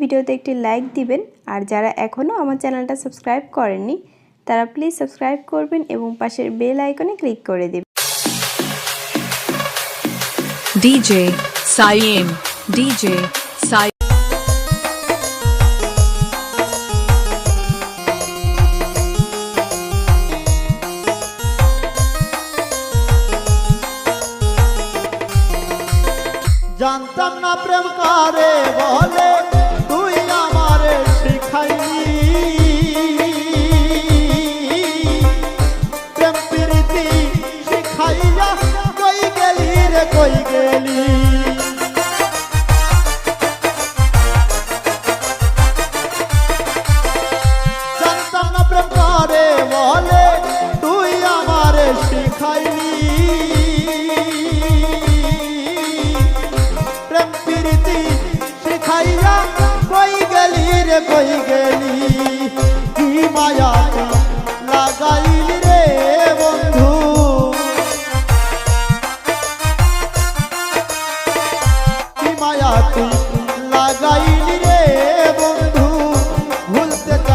ভিডিওতে একটি লাইক দিবেন। আর যারা এখনও আমার চ্যানেলটা সাবস্ক্রাইব করেননি তারা প্লিজ সাবস্ক্রাইব করবেন এবং পাশের বেল আইকনে ক্লিক করে দেবেন। DJ Siam DJ Siam জানতাম না প্রেম কারে বলে। শিখাইলি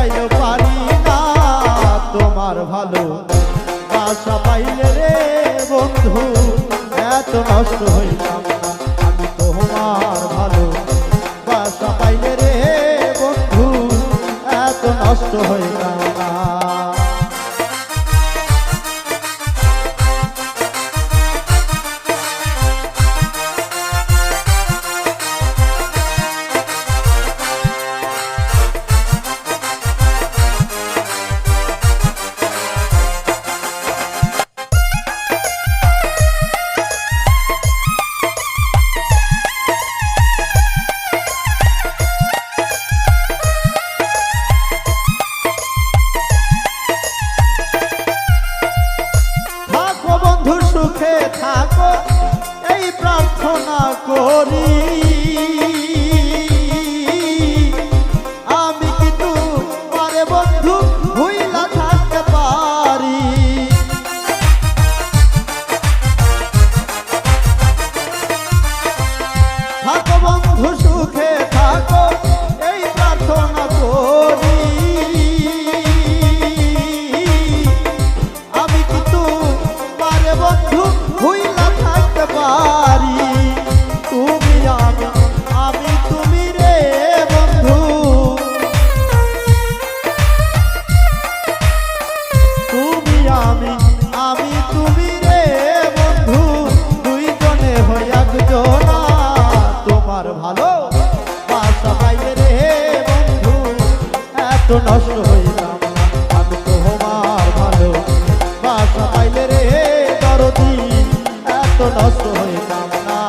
ভুলতে পারি না তোমার ভালো বাসা পাইলে রে বন্ধু এত নষ্ট হইলাম এই প্রার্থনা করি। আমি কিন্তু পারে বন্ধু হইলা থাকতে পারি। থাকো সুখে থাকো। এত নষ্ট হইলাম আমি তোমার ভালো বাসা পাইলে রে দরদি এত নষ্ট হইলাম না।